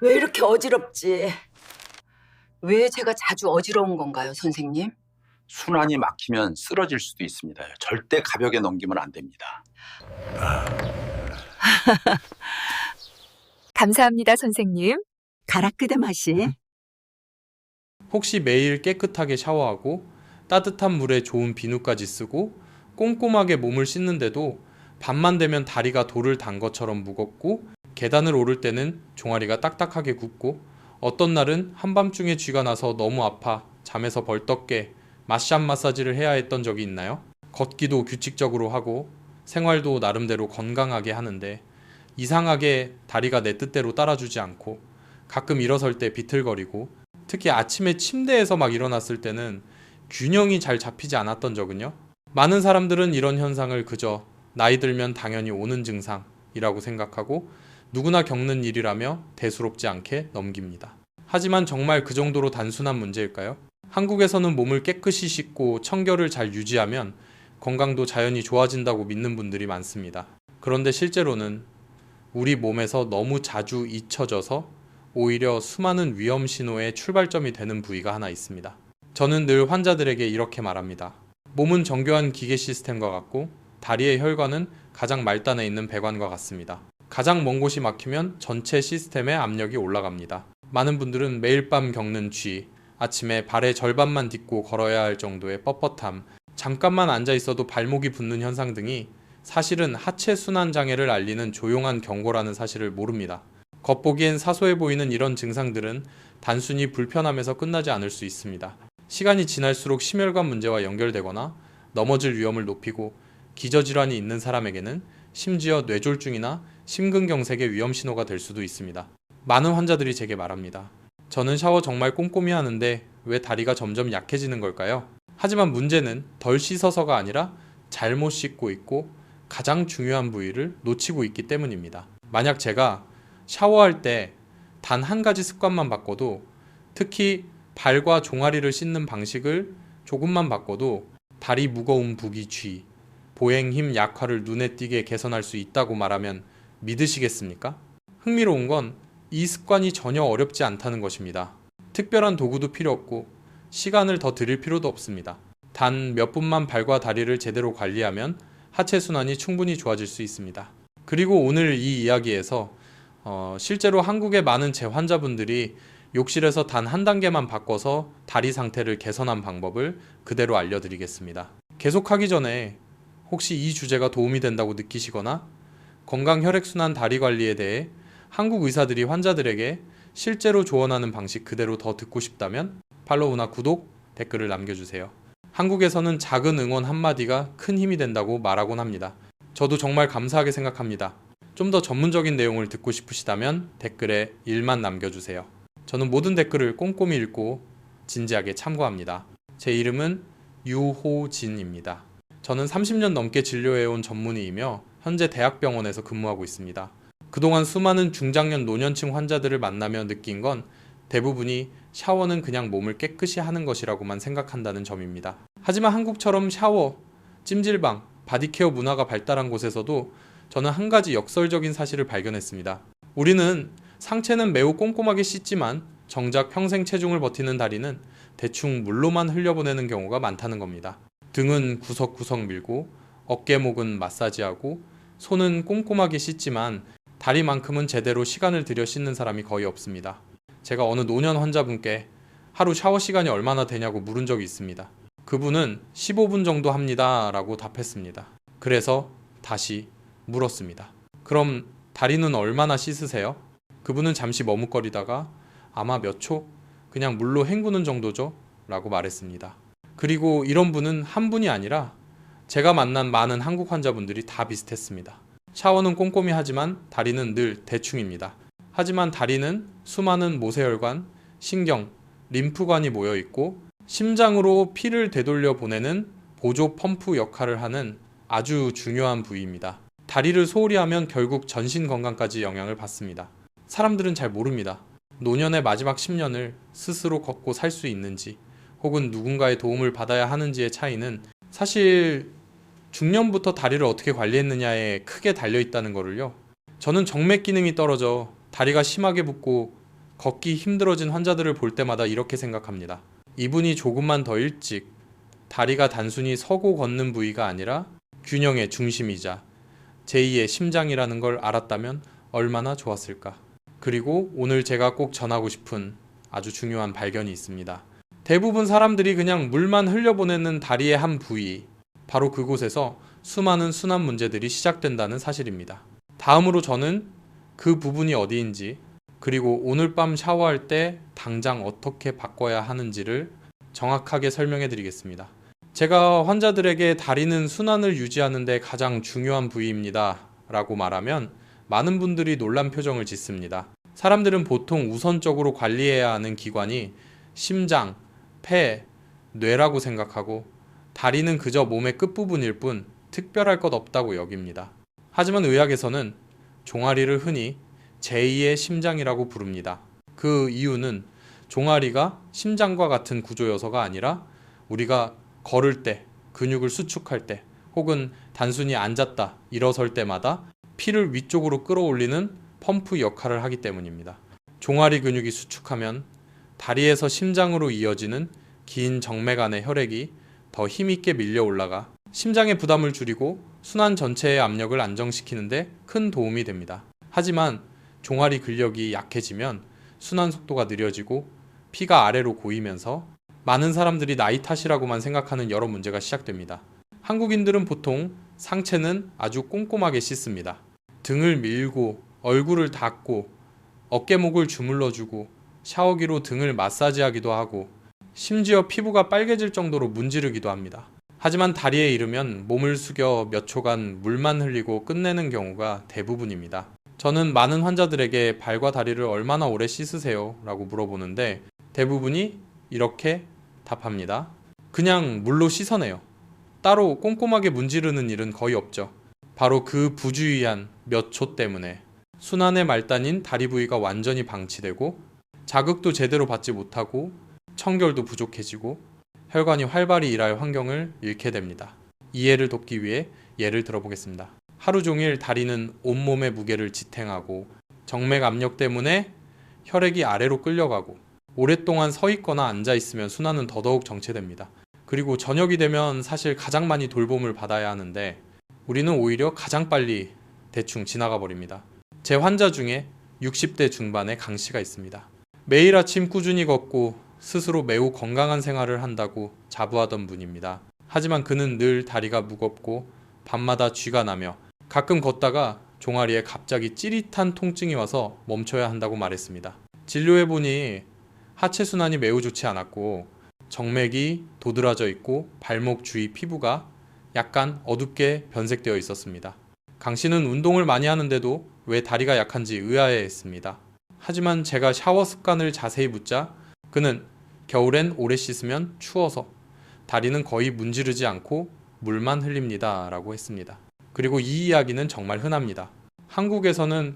왜 이렇게 어지럽지? 왜 제가 자주 어지러운 건가요, 선생님? 순환이 막히면 쓰러질 수도 있습니다. 절대 가볍게 넘기면 안 됩니다. 감사합니다, 선생님. 가라끄대 맛이. 혹시 매일 깨끗하게 샤워하고 따뜻한 물에 좋은 비누까지 쓰고 꼼꼼하게 몸을 씻는데도 밤만 되면 다리가 돌을 단 것처럼 무겁고 계단을 오를 때는 종아리가 딱딱하게 굽고 어떤 날은 한밤중에 쥐가 나서 너무 아파 잠에서 벌떡 깨 마샷 마사지를 해야 했던 적이 있나요? 걷기도 규칙적으로 하고 생활도 나름대로 건강하게 하는데 이상하게 다리가 내 뜻대로 따라주지 않고 가끔 일어설 때 비틀거리고 특히 아침에 침대에서 막 일어났을 때는 균형이 잘 잡히지 않았던 적은요. 많은 사람들은 이런 현상을 그저 나이 들면 당연히 오는 증상이라고 생각하고 누구나 겪는 일이라며 대수롭지 않게 넘깁니다. 하지만 정말 그 정도로 단순한 문제일까요? 한국에서는 몸을 깨끗이 씻고 청결을 잘 유지하면 건강도 자연히 좋아진다고 믿는 분들이 많습니다. 그런데 실제로는 우리 몸에서 너무 자주 잊혀져서 오히려 수많은 위험 신호의 출발점이 되는 부위가 하나 있습니다. 저는 늘 환자들에게 이렇게 말합니다. 몸은 정교한 기계 시스템과 같고 다리의 혈관은 가장 말단에 있는 배관과 같습니다. 가장 먼 곳이 막히면 전체 시스템의 압력이 올라갑니다. 많은 분들은 매일 밤 겪는 쥐, 아침에 발의 절반만 딛고 걸어야 할 정도의 뻣뻣함, 잠깐만 앉아 있어도 발목이 붓는 현상 등이 사실은 하체 순환 장애를 알리는 조용한 경고라는 사실을 모릅니다. 겉보기엔 사소해 보이는 이런 증상들은 단순히 불편함에서 끝나지 않을 수 있습니다. 시간이 지날수록 심혈관 문제와 연결되거나 넘어질 위험을 높이고 기저질환이 있는 사람에게는 심지어 뇌졸중이나 심근경색의 위험 신호가 될 수도 있습니다. 많은 환자들이 제게 말합니다. 저는 샤워 정말 꼼꼼히 하는데 왜 다리가 점점 약해지는 걸까요? 하지만 문제는 덜 씻어서가 아니라 잘못 씻고 있고 가장 중요한 부위를 놓치고 있기 때문입니다. 만약 제가 샤워할 때 단 한 가지 습관만 바꿔도 특히 발과 종아리를 씻는 방식을 조금만 바꿔도 다리 무거운 부기 쥐, 보행 힘 약화를 눈에 띄게 개선할 수 있다고 말하면 믿으시겠습니까? 흥미로운 건 이 습관이 전혀 어렵지 않다는 것입니다. 특별한 도구도 필요 없고 시간을 더 들일 필요도 없습니다. 단 몇 분만 발과 다리를 제대로 관리하면 하체 순환이 충분히 좋아질 수 있습니다. 그리고 오늘 이 이야기에서 어, 실제로 한국의 많은 재환자분들이 욕실에서 단 한 단계만 바꿔서 다리 상태를 개선한 방법을 그대로 알려드리겠습니다. 계속하기 전에 혹시 이 주제가 도움이 된다고 느끼시거나 건강 혈액순환 다리 관리에 대해 한국 의사들이 환자들에게 실제로 조언하는 방식 그대로 더 듣고 싶다면 팔로우나 구독, 댓글을 남겨주세요. 한국에서는 작은 응원 한마디가 큰 힘이 된다고 말하곤 합니다. 저도 정말 감사하게 생각합니다. 좀 더 전문적인 내용을 듣고 싶으시다면 댓글에 일만 남겨주세요. 저는 모든 댓글을 꼼꼼히 읽고 진지하게 참고합니다. 제 이름은 유호진입니다. 저는 30년 넘게 진료해온 전문의이며 현재 대학병원에서 근무하고 있습니다. 그동안 수많은 중장년 노년층 환자들을 만나며 느낀 건 대부분이 샤워는 그냥 몸을 깨끗이 하는 것이라고만 생각한다는 점입니다. 하지만 한국처럼 샤워, 찜질방, 바디케어 문화가 발달한 곳에서도 저는 한 가지 역설적인 사실을 발견했습니다. 우리는 상체는 매우 꼼꼼하게 씻지만 정작 평생 체중을 버티는 다리는 대충 물로만 흘려보내는 경우가 많다는 겁니다. 등은 구석구석 밀고 어깨목은 마사지하고 손은 꼼꼼하게 씻지만 다리만큼은 제대로 시간을 들여 씻는 사람이 거의 없습니다. 제가 어느 노년 환자분께 하루 샤워 시간이 얼마나 되냐고 물은 적이 있습니다. 그분은 15분 정도 합니다. 라고 답했습니다. 그래서 다시 물었습니다. 그럼 다리는 얼마나 씻으세요? 그분은 잠시 머뭇거리다가 아마 몇 초? 그냥 물로 헹구는 정도죠? 라고 말했습니다. 그리고 이런 분은 한 분이 아니라 제가 만난 많은 한국 환자분들이 다 비슷했습니다. 샤워는 꼼꼼히 하지만 다리는 늘 대충입니다. 하지만 다리는 수많은 모세혈관, 신경, 림프관이 모여 있고 심장으로 피를 되돌려 보내는 보조 펌프 역할을 하는 아주 중요한 부위입니다. 다리를 소홀히 하면 결국 전신 건강까지 영향을 받습니다. 사람들은 잘 모릅니다. 노년의 마지막 10년을 스스로 걷고 살 수 있는지 혹은 누군가의 도움을 받아야 하는지의 차이는 사실 중년부터 다리를 어떻게 관리했느냐에 크게 달려 있다는 거를요. 저는 정맥 기능이 떨어져 다리가 심하게 붓고 걷기 힘들어진 환자들을 볼 때마다 이렇게 생각합니다. 이분이 조금만 더 일찍 다리가 단순히 서고 걷는 부위가 아니라 균형의 중심이자 제2의 심장이라는 걸 알았다면 얼마나 좋았을까. 그리고 오늘 제가 꼭 전하고 싶은 아주 중요한 발견이 있습니다. 대부분 사람들이 그냥 물만 흘려보내는 다리의 한 부위, 바로 그곳에서 수많은 순환 문제들이 시작된다는 사실입니다. 다음으로 저는 그 부분이 어디인지, 그리고 오늘 밤 샤워할 때 당장 어떻게 바꿔야 하는지를 정확하게 설명해 드리겠습니다. 제가 환자들에게 다리는 순환을 유지하는데 가장 중요한 부위입니다. 라고 말하면 많은 분들이 놀란 표정을 짓습니다. 사람들은 보통 우선적으로 관리해야 하는 기관이 심장, 폐, 뇌라고 생각하고 다리는 그저 몸의 끝부분일 뿐 특별할 것 없다고 여깁니다. 하지만 의학에서는 종아리를 흔히 제2의 심장이라고 부릅니다. 그 이유는 종아리가 심장과 같은 구조여서가 아니라 우리가 걸을 때, 근육을 수축할 때, 혹은 단순히 앉았다, 일어설 때마다 피를 위쪽으로 끌어올리는 펌프 역할을 하기 때문입니다. 종아리 근육이 수축하면 다리에서 심장으로 이어지는 긴 정맥 안의 혈액이 더 힘있게 밀려 올라가 심장의 부담을 줄이고 순환 전체의 압력을 안정시키는데 큰 도움이 됩니다. 하지만 종아리 근력이 약해지면 순환 속도가 느려지고 피가 아래로 고이면서 많은 사람들이 나이 탓이라고만 생각하는 여러 문제가 시작됩니다. 한국인들은 보통 상체는 아주 꼼꼼하게 씻습니다. 등을 밀고 얼굴을 닦고 어깨목을 주물러주고 샤워기로 등을 마사지하기도 하고 심지어 피부가 빨개질 정도로 문지르기도 합니다. 하지만 다리에 이르면 몸을 숙여 몇 초간 물만 흘리고 끝내는 경우가 대부분입니다. 저는 많은 환자들에게 발과 다리를 얼마나 오래 씻으세요? 라고 물어보는데 대부분이 이렇게 답합니다. 그냥 물로 씻어내요. 따로 꼼꼼하게 문지르는 일은 거의 없죠. 바로 그 부주의한 몇 초 때문에 순환의 말단인 다리 부위가 완전히 방치되고 자극도 제대로 받지 못하고 청결도 부족해지고 혈관이 활발히 일할 환경을 잃게 됩니다. 이해를 돕기 위해 예를 들어보겠습니다. 하루 종일 다리는 온몸의 무게를 지탱하고 정맥 압력 때문에 혈액이 아래로 끌려가고 오랫동안 서 있거나 앉아 있으면 순환은 더더욱 정체됩니다. 그리고 저녁이 되면 사실 가장 많이 돌봄을 받아야 하는데 우리는 오히려 가장 빨리 대충 지나가 버립니다. 제 환자 중에 60대 중반의 강 씨가 있습니다. 매일 아침 꾸준히 걷고 스스로 매우 건강한 생활을 한다고 자부하던 분입니다. 하지만 그는 늘 다리가 무겁고 밤마다 쥐가 나며 가끔 걷다가 종아리에 갑자기 찌릿한 통증이 와서 멈춰야 한다고 말했습니다. 진료해보니 하체 순환이 매우 좋지 않았고 정맥이 도드라져 있고 발목 주위 피부가 약간 어둡게 변색되어 있었습니다. 강 씨는 운동을 많이 하는데도 왜 다리가 약한지 의아해 했습니다. 하지만 제가 샤워 습관을 자세히 묻자 그는 겨울엔 오래 씻으면 추워서 다리는 거의 문지르지 않고 물만 흘립니다. 라고 했습니다. 그리고 이 이야기는 정말 흔합니다. 한국에서는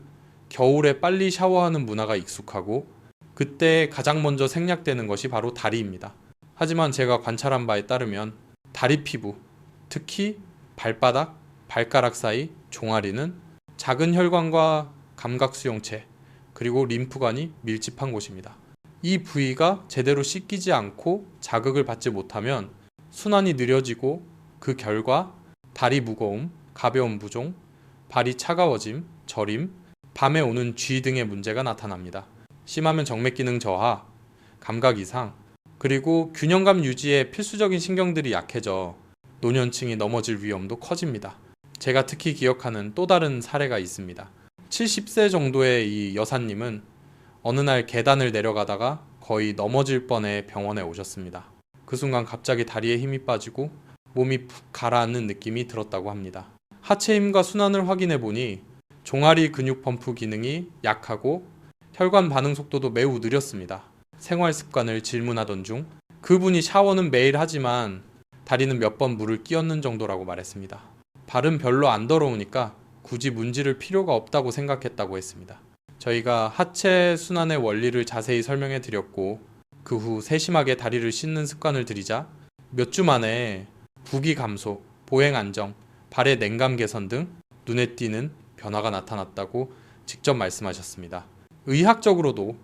겨울에 빨리 샤워하는 문화가 익숙하고 그때 가장 먼저 생략되는 것이 바로 다리입니다. 하지만 제가 관찰한 바에 따르면 다리 피부, 특히 발바닥, 발가락 사이 종아리는 작은 혈관과 감각 수용체, 그리고 림프관이 밀집한 곳입니다. 이 부위가 제대로 씻기지 않고 자극을 받지 못하면 순환이 느려지고 그 결과 다리 무거움, 가벼운 부종, 발이 차가워짐, 저림, 밤에 오는 쥐 등의 문제가 나타납니다. 심하면 정맥 기능 저하, 감각 이상, 그리고 균형감 유지에 필수적인 신경들이 약해져 노년층이 넘어질 위험도 커집니다. 제가 특히 기억하는 또 다른 사례가 있습니다. 70세 정도의 이 여사님은 어느 날 계단을 내려가다가 거의 넘어질 뻔해 병원에 오셨습니다. 그 순간 갑자기 다리에 힘이 빠지고 몸이 푹 가라앉는 느낌이 들었다고 합니다. 하체 힘과 순환을 확인해 보니 종아리 근육 펌프 기능이 약하고 혈관 반응 속도도 매우 느렸습니다. 생활 습관을 질문하던 중 그분이 샤워는 매일 하지만 다리는 몇 번 물을 끼얹는 정도라고 말했습니다. 발은 별로 안 더러우니까 굳이 문지를 필요가 없다고 생각했다고 했습니다. 저희가 하체 순환의 원리를 자세히 설명해 드렸고 그 후 세심하게 다리를 씻는 습관을 들이자 몇 주 만에 부기 감소, 보행 안정, 발의 냉감 개선 등 눈에 띄는 변화가 나타났다고 직접 말씀하셨습니다. 의학적으로도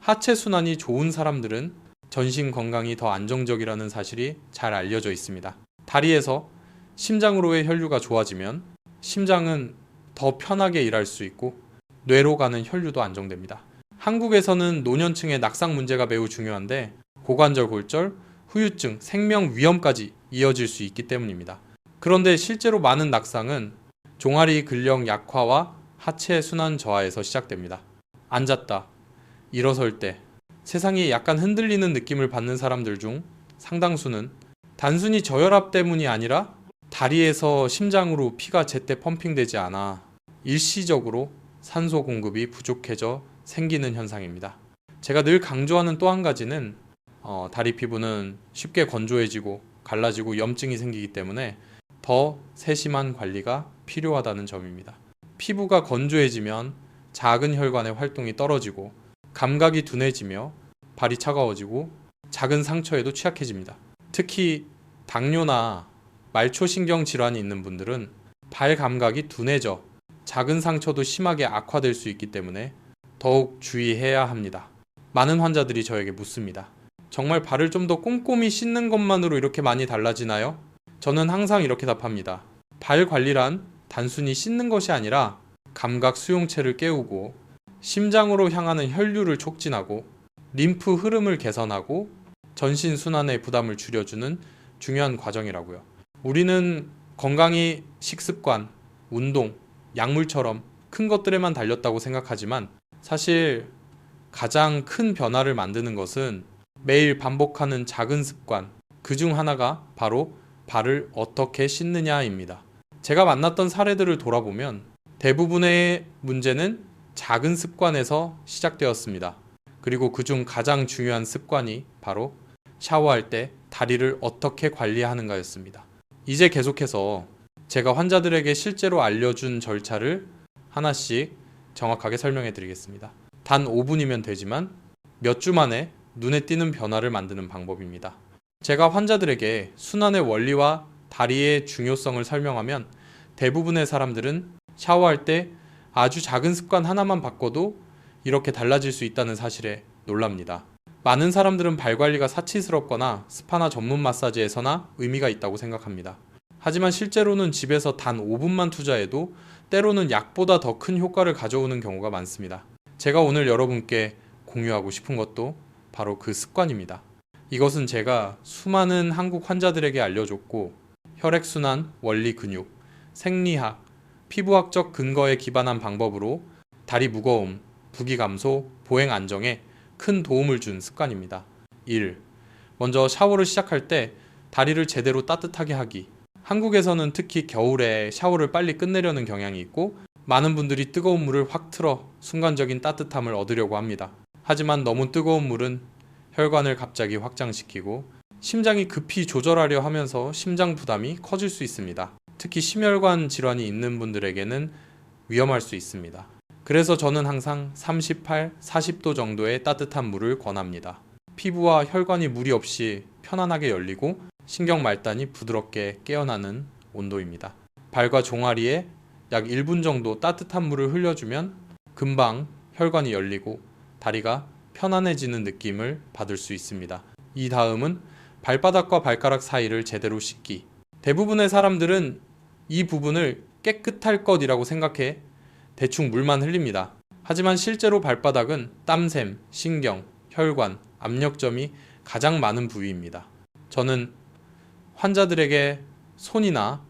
하체 순환이 좋은 사람들은 전신 건강이 더 안정적이라는 사실이 잘 알려져 있습니다. 다리에서 심장으로의 혈류가 좋아지면 심장은 더 편하게 일할 수 있고 뇌로 가는 혈류도 안정됩니다. 한국에서는 노년층의 낙상 문제가 매우 중요한데 고관절 골절, 후유증, 생명 위험까지 이어질 수 있기 때문입니다. 그런데 실제로 많은 낙상은 종아리 근력 약화와 하체 순환 저하에서 시작됩니다. 앉았다, 일어설 때 세상이 약간 흔들리는 느낌을 받는 사람들 중 상당수는 단순히 저혈압 때문이 아니라 다리에서 심장으로 피가 제때 펌핑되지 않아 일시적으로 산소 공급이 부족해져 생기는 현상입니다. 제가 늘 강조하는 또 한 가지는 어, 다리 피부는 쉽게 건조해지고 갈라지고 염증이 생기기 때문에 더 세심한 관리가 필요하다는 점입니다. 피부가 건조해지면 작은 혈관의 활동이 떨어지고 감각이 둔해지며 발이 차가워지고 작은 상처에도 취약해집니다. 특히 당뇨나 말초신경 질환이 있는 분들은 발 감각이 둔해져 작은 상처도 심하게 악화될 수 있기 때문에 더욱 주의해야 합니다. 많은 환자들이 저에게 묻습니다. 정말 발을 좀 더 꼼꼼히 씻는 것만으로 이렇게 많이 달라지나요? 저는 항상 이렇게 답합니다. 발 관리란 단순히 씻는 것이 아니라 감각 수용체를 깨우고 심장으로 향하는 혈류를 촉진하고 림프 흐름을 개선하고 전신 순환의 부담을 줄여주는 중요한 과정이라고요. 우리는 건강이 식습관, 운동, 약물처럼 큰 것들에만 달렸다고 생각하지만 사실 가장 큰 변화를 만드는 것은 매일 반복하는 작은 습관, 그 중 하나가 바로 발을 어떻게 씻느냐입니다. 제가 만났던 사례들을 돌아보면 대부분의 문제는 작은 습관에서 시작되었습니다. 그리고 그 중 가장 중요한 습관이 바로 샤워할 때 다리를 어떻게 관리하는가였습니다. 이제 계속해서 제가 환자들에게 실제로 알려준 절차를 하나씩 정확하게 설명해 드리겠습니다. 단 5분이면 되지만 몇 주 만에 눈에 띄는 변화를 만드는 방법입니다. 제가 환자들에게 순환의 원리와 다리의 중요성을 설명하면 대부분의 사람들은 샤워할 때 아주 작은 습관 하나만 바꿔도 이렇게 달라질 수 있다는 사실에 놀랍니다. 많은 사람들은 발 관리가 사치스럽거나 스파나 전문 마사지에서나 의미가 있다고 생각합니다. 하지만 실제로는 집에서 단 5분만 투자해도 때로는 약보다 더 큰 효과를 가져오는 경우가 많습니다. 제가 오늘 여러분께 공유하고 싶은 것도 바로 그 습관입니다. 이것은 제가 수많은 한국 환자들에게 알려줬고 혈액순환, 원리 근육, 생리학, 피부학적 근거에 기반한 방법으로 다리 무거움, 부기 감소, 보행 안정에 큰 도움을 준 습관입니다. 1. 먼저 샤워를 시작할 때 다리를 제대로 따뜻하게 하기. 한국에서는 특히 겨울에 샤워를 빨리 끝내려는 경향이 있고 많은 분들이 뜨거운 물을 확 틀어 순간적인 따뜻함을 얻으려고 합니다. 하지만 너무 뜨거운 물은 혈관을 갑자기 확장시키고 심장이 급히 조절하려 하면서 심장 부담이 커질 수 있습니다. 특히 심혈관 질환이 있는 분들에게는 위험할 수 있습니다. 그래서 저는 항상 38, 40도 정도의 따뜻한 물을 권합니다. 피부와 혈관이 무리 없이 편안하게 열리고 신경 말단이 부드럽게 깨어나는 온도입니다. 발과 종아리에 약 1분 정도 따뜻한 물을 흘려주면 금방 혈관이 열리고 다리가 편안해지는 느낌을 받을 수 있습니다. 이 다음은 발바닥과 발가락 사이를 제대로 씻기. 대부분의 사람들은 이 부분을 깨끗할 것이라고 생각해 대충 물만 흘립니다. 하지만 실제로 발바닥은 땀샘, 신경, 혈관, 압력점이 가장 많은 부위입니다. 저는 환자들에게 손이나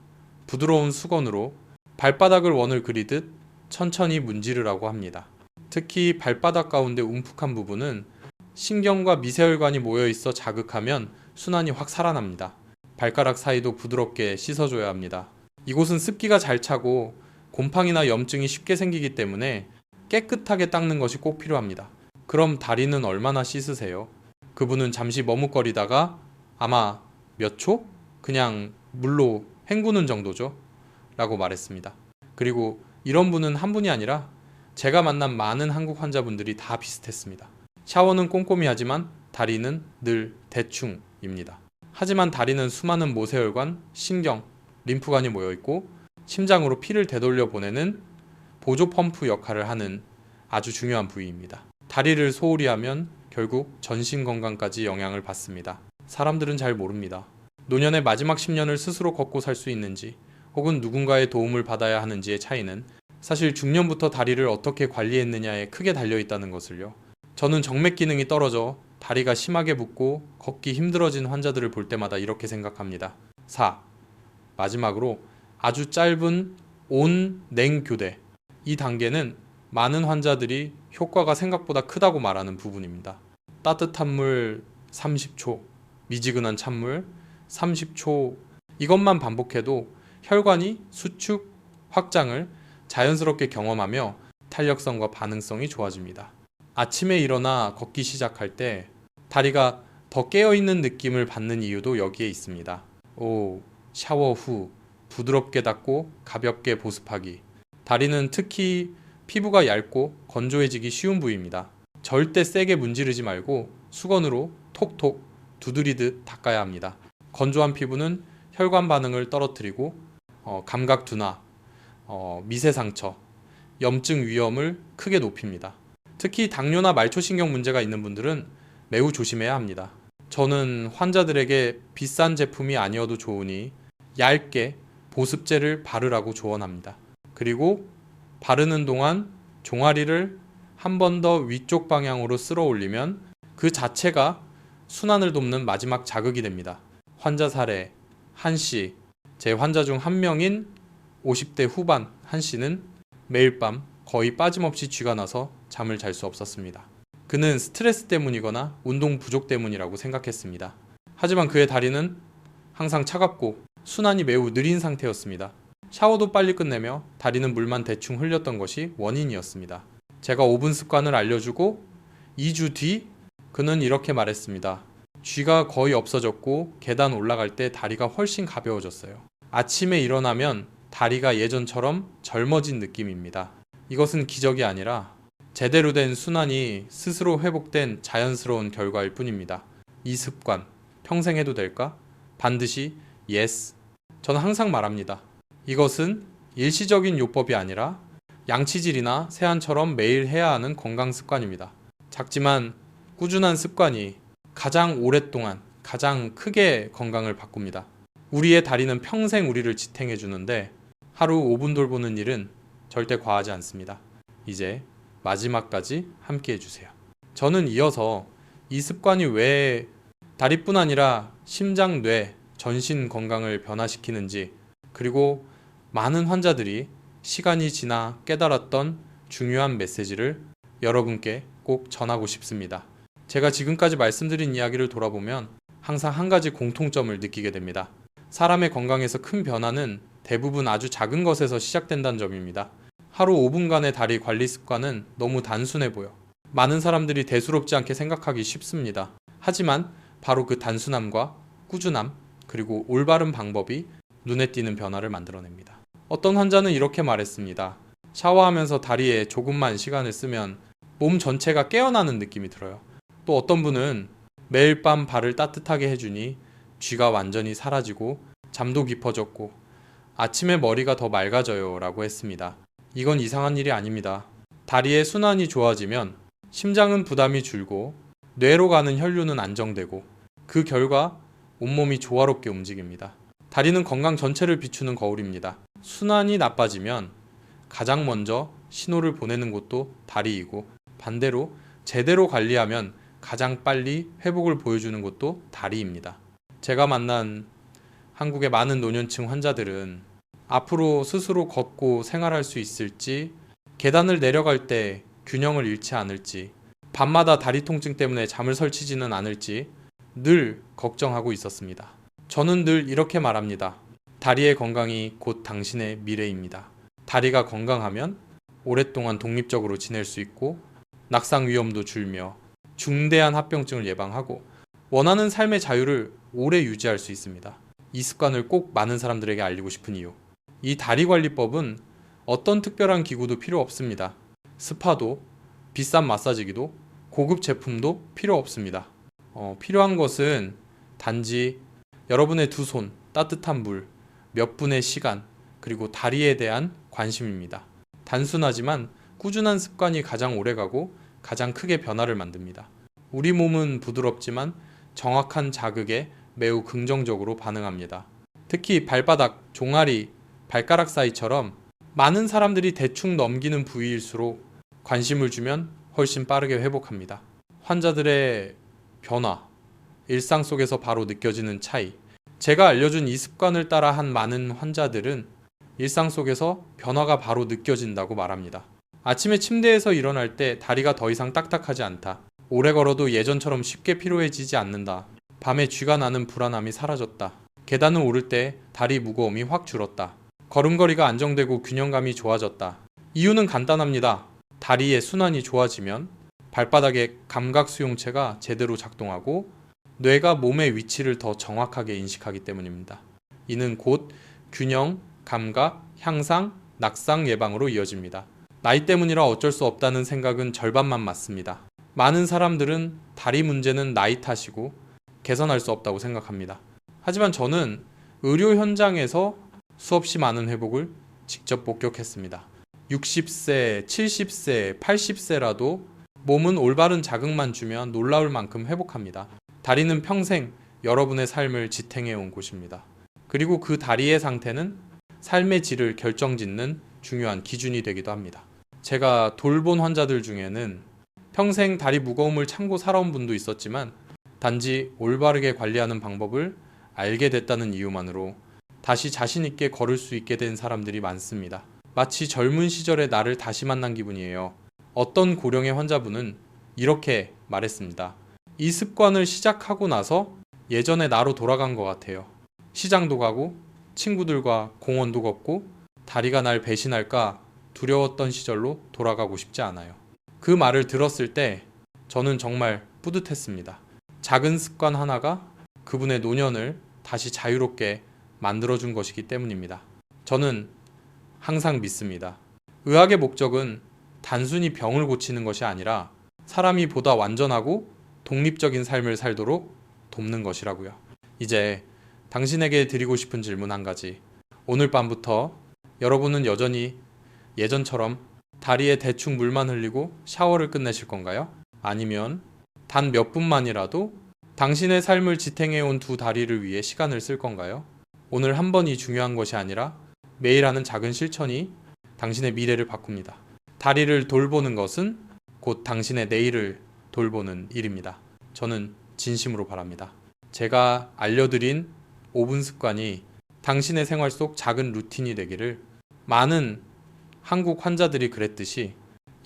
부드러운 수건으로 발바닥을 원을 그리듯 천천히 문지르라고 합니다. 특히 발바닥 가운데 움푹한 부분은 신경과 미세혈관이 모여 있어 자극하면 순환이 확 살아납니다. 발가락 사이도 부드럽게 씻어줘야 합니다. 이곳은 습기가 잘 차고 곰팡이나 염증이 쉽게 생기기 때문에 깨끗하게 닦는 것이 꼭 필요합니다. 그럼 다리는 얼마나 씻으세요? 그분은 잠시 머뭇거리다가 아마 몇 초? 그냥 물로 헹구는 정도죠. 라고 말했습니다. 그리고 이런 분은 한 분이 아니라 제가 만난 많은 한국 환자분들이 다 비슷했습니다. 샤워는 꼼꼼히 하지만 다리는 늘 대충입니다. 하지만 다리는 수많은 모세혈관, 신경, 림프관이 모여 있고 심장으로 피를 되돌려 보내는 보조 펌프 역할을 하는 아주 중요한 부위입니다. 다리를 소홀히 하면 결국 전신 건강까지 영향을 받습니다. 사람들은 잘 모릅니다. 노년의 마지막 10년을 스스로 걷고 살 수 있는지 혹은 누군가의 도움을 받아야 하는지의 차이는 사실 중년부터 다리를 어떻게 관리했느냐에 크게 달려 있다는 것을요. 저는 정맥 기능이 떨어져 다리가 심하게 붓고 걷기 힘들어진 환자들을 볼 때마다 이렇게 생각합니다. 4. 마지막으로 아주 짧은 온, 냉 교대. 이 단계는 많은 환자들이 효과가 생각보다 크다고 말하는 부분입니다. 따뜻한 물 30초, 미지근한 찬물 30초. 이것만 반복해도 혈관이 수축, 확장을 자연스럽게 경험하며 탄력성과 반응성이 좋아집니다. 아침에 일어나 걷기 시작할 때 다리가 더 깨어있는 느낌을 받는 이유도 여기에 있습니다. 오, 샤워 후 부드럽게 닦고 가볍게 보습하기. 다리는 특히 피부가 얇고 건조해지기 쉬운 부위입니다. 절대 세게 문지르지 말고 수건으로 톡톡 두드리듯 닦아야 합니다. 건조한 피부는 혈관 반응을 떨어뜨리고 어, 감각 둔화, 어, 미세 상처, 염증 위험을 크게 높입니다. 특히 당뇨나 말초신경 문제가 있는 분들은 매우 조심해야 합니다. 저는 환자들에게 비싼 제품이 아니어도 좋으니 얇게 보습제를 바르라고 조언합니다. 그리고 바르는 동안 종아리를 한 번 더 위쪽 방향으로 쓸어 올리면 그 자체가 순환을 돕는 마지막 자극이 됩니다. 환자 사례 한 씨, 제 환자 중 한 명인 50대 후반 한 씨는 매일 밤 거의 빠짐없이 쥐가 나서 잠을 잘 수 없었습니다. 그는 스트레스 때문이거나 운동 부족 때문이라고 생각했습니다. 하지만 그의 다리는 항상 차갑고 순환이 매우 느린 상태였습니다. 샤워도 빨리 끝내며 다리는 물만 대충 흘렸던 것이 원인이었습니다. 제가 5분 습관을 알려주고 2주 뒤 그는 이렇게 말했습니다. 쥐가 거의 없어졌고 계단 올라갈 때 다리가 훨씬 가벼워졌어요. 아침에 일어나면 다리가 예전처럼 젊어진 느낌입니다. 이것은 기적이 아니라 제대로 된 순환이 스스로 회복된 자연스러운 결과일 뿐입니다. 이 습관 평생 해도 될까? 반드시 yes. 저는 항상 말합니다. 이것은 일시적인 요법이 아니라 양치질이나 세안처럼 매일 해야 하는 건강 습관입니다. 작지만 꾸준한 습관이 가장 오랫동안 가장 크게 건강을 바꿉니다. 우리의 다리는 평생 우리를 지탱해 주는데 하루 5분 돌보는 일은 절대 과하지 않습니다. 이제 마지막까지 함께 해주세요. 저는 이어서 이 습관이 왜 다리뿐 아니라 심장, 뇌, 전신 건강을 변화시키는지 그리고 많은 환자들이 시간이 지나 깨달았던 중요한 메시지를 여러분께 꼭 전하고 싶습니다. 제가 지금까지 말씀드린 이야기를 돌아보면 항상 한 가지 공통점을 느끼게 됩니다. 사람의 건강에서 큰 변화는 대부분 아주 작은 것에서 시작된다는 점입니다. 하루 5분간의 다리 관리 습관은 너무 단순해 보여. 많은 사람들이 대수롭지 않게 생각하기 쉽습니다. 하지만 바로 그 단순함과 꾸준함, 그리고 올바른 방법이 눈에 띄는 변화를 만들어냅니다. 어떤 환자는 이렇게 말했습니다. 샤워하면서 다리에 조금만 시간을 쓰면 몸 전체가 깨어나는 느낌이 들어요. 또 어떤 분은 매일 밤 발을 따뜻하게 해주니 쥐가 완전히 사라지고 잠도 깊어졌고 아침에 머리가 더 맑아져요 라고 했습니다. 이건 이상한 일이 아닙니다. 다리의 순환이 좋아지면 심장은 부담이 줄고 뇌로 가는 혈류는 안정되고 그 결과 온몸이 조화롭게 움직입니다. 다리는 건강 전체를 비추는 거울입니다. 순환이 나빠지면 가장 먼저 신호를 보내는 곳도 다리이고 반대로 제대로 관리하면 가장 빨리 회복을 보여주는 곳도 다리입니다. 제가 만난 한국의 많은 노년층 환자들은 앞으로 스스로 걷고 생활할 수 있을지, 계단을 내려갈 때 균형을 잃지 않을지, 밤마다 다리 통증 때문에 잠을 설치지는 않을지 늘 걱정하고 있었습니다. 저는 늘 이렇게 말합니다. 다리의 건강이 곧 당신의 미래입니다. 다리가 건강하면 오랫동안 독립적으로 지낼 수 있고 낙상 위험도 줄며 중대한 합병증을 예방하고 원하는 삶의 자유를 오래 유지할 수 있습니다. 이 습관을 꼭 많은 사람들에게 알리고 싶은 이유. 이 다리 관리법은 어떤 특별한 기구도 필요 없습니다. 스파도 비싼 마사지기도 고급 제품도 필요 없습니다. 어, 필요한 것은 단지 여러분의 두 손, 따뜻한 물, 몇 분의 시간, 그리고 다리에 대한 관심입니다. 단순하지만 꾸준한 습관이 가장 오래 가고 가장 크게 변화를 만듭니다. 우리 몸은 부드럽지만 정확한 자극에 매우 긍정적으로 반응합니다. 특히 발바닥, 종아리, 발가락 사이처럼 많은 사람들이 대충 넘기는 부위일수록 관심을 주면 훨씬 빠르게 회복합니다. 환자들의 변화, 일상 속에서 바로 느껴지는 차이. 제가 알려준 이 습관을 따라 한 많은 환자들은 일상 속에서 변화가 바로 느껴진다고 말합니다. 아침에 침대에서 일어날 때 다리가 더 이상 딱딱하지 않다. 오래 걸어도 예전처럼 쉽게 피로해지지 않는다. 밤에 쥐가 나는 불안함이 사라졌다. 계단을 오를 때 다리 무거움이 확 줄었다. 걸음걸이가 안정되고 균형감이 좋아졌다. 이유는 간단합니다. 다리의 순환이 좋아지면 발바닥의 감각 수용체가 제대로 작동하고 뇌가 몸의 위치를 더 정확하게 인식하기 때문입니다. 이는 곧 균형, 감각, 향상, 낙상 예방으로 이어집니다. 나이 때문이라 어쩔 수 없다는 생각은 절반만 맞습니다. 많은 사람들은 다리 문제는 나이 탓이고 개선할 수 없다고 생각합니다. 하지만 저는 의료 현장에서 수없이 많은 회복을 직접 목격했습니다. 60세, 70세, 80세라도 몸은 올바른 자극만 주면 놀라울 만큼 회복합니다. 다리는 평생 여러분의 삶을 지탱해 온 곳입니다. 그리고 그 다리의 상태는 삶의 질을 결정짓는 중요한 기준이 되기도 합니다. 제가 돌본 환자들 중에는 평생 다리 무거움을 참고 살아온 분도 있었지만 단지 올바르게 관리하는 방법을 알게 됐다는 이유만으로 다시 자신 있게 걸을 수 있게 된 사람들이 많습니다. 마치 젊은 시절의 나를 다시 만난 기분이에요. 어떤 고령의 환자분은 이렇게 말했습니다. 이 습관을 시작하고 나서 예전의 나로 돌아간 것 같아요. 시장도 가고 친구들과 공원도 걷고 다리가 날 배신할까 두려웠던 시절로 돌아가고 싶지 않아요. 그 말을 들었을 때 저는 정말 뿌듯했습니다. 작은 습관 하나가 그분의 노년을 다시 자유롭게 만들어준 것이기 때문입니다. 저는 항상 믿습니다. 의학의 목적은 단순히 병을 고치는 것이 아니라 사람이 보다 완전하고 독립적인 삶을 살도록 돕는 것이라고요. 이제 당신에게 드리고 싶은 질문 한 가지. 오늘 밤부터 여러분은 여전히 예전처럼 다리에 대충 물만 흘리고 샤워를 끝내실 건가요? 아니면 단 몇 분만이라도 당신의 삶을 지탱해 온 두 다리를 위해 시간을 쓸 건가요? 오늘 한 번이 중요한 것이 아니라 매일 하는 작은 실천이 당신의 미래를 바꿉니다. 다리를 돌보는 것은 곧 당신의 내일을 돌보는 일입니다. 저는 진심으로 바랍니다. 제가 알려드린 5분 습관이 당신의 생활 속 작은 루틴이 되기를 많은 한국 환자들이 그랬듯이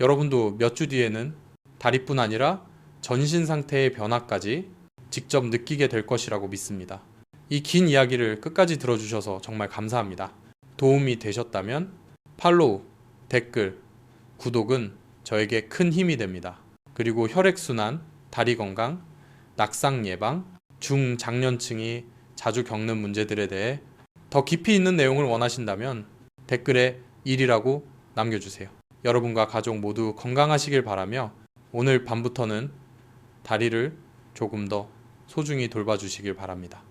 여러분도 몇 주 뒤에는 다리뿐 아니라 전신 상태의 변화까지 직접 느끼게 될 것이라고 믿습니다. 이 긴 이야기를 끝까지 들어주셔서 정말 감사합니다. 도움이 되셨다면 팔로우, 댓글, 구독은 저에게 큰 힘이 됩니다. 그리고 혈액순환, 다리 건강, 낙상 예방, 중장년층이 자주 겪는 문제들에 대해 더 깊이 있는 내용을 원하신다면 댓글에 1이라고 남겨주세요. 여러분과 가족 모두 건강하시길 바라며 오늘 밤부터는 다리를 조금 더 소중히 돌봐주시길 바랍니다.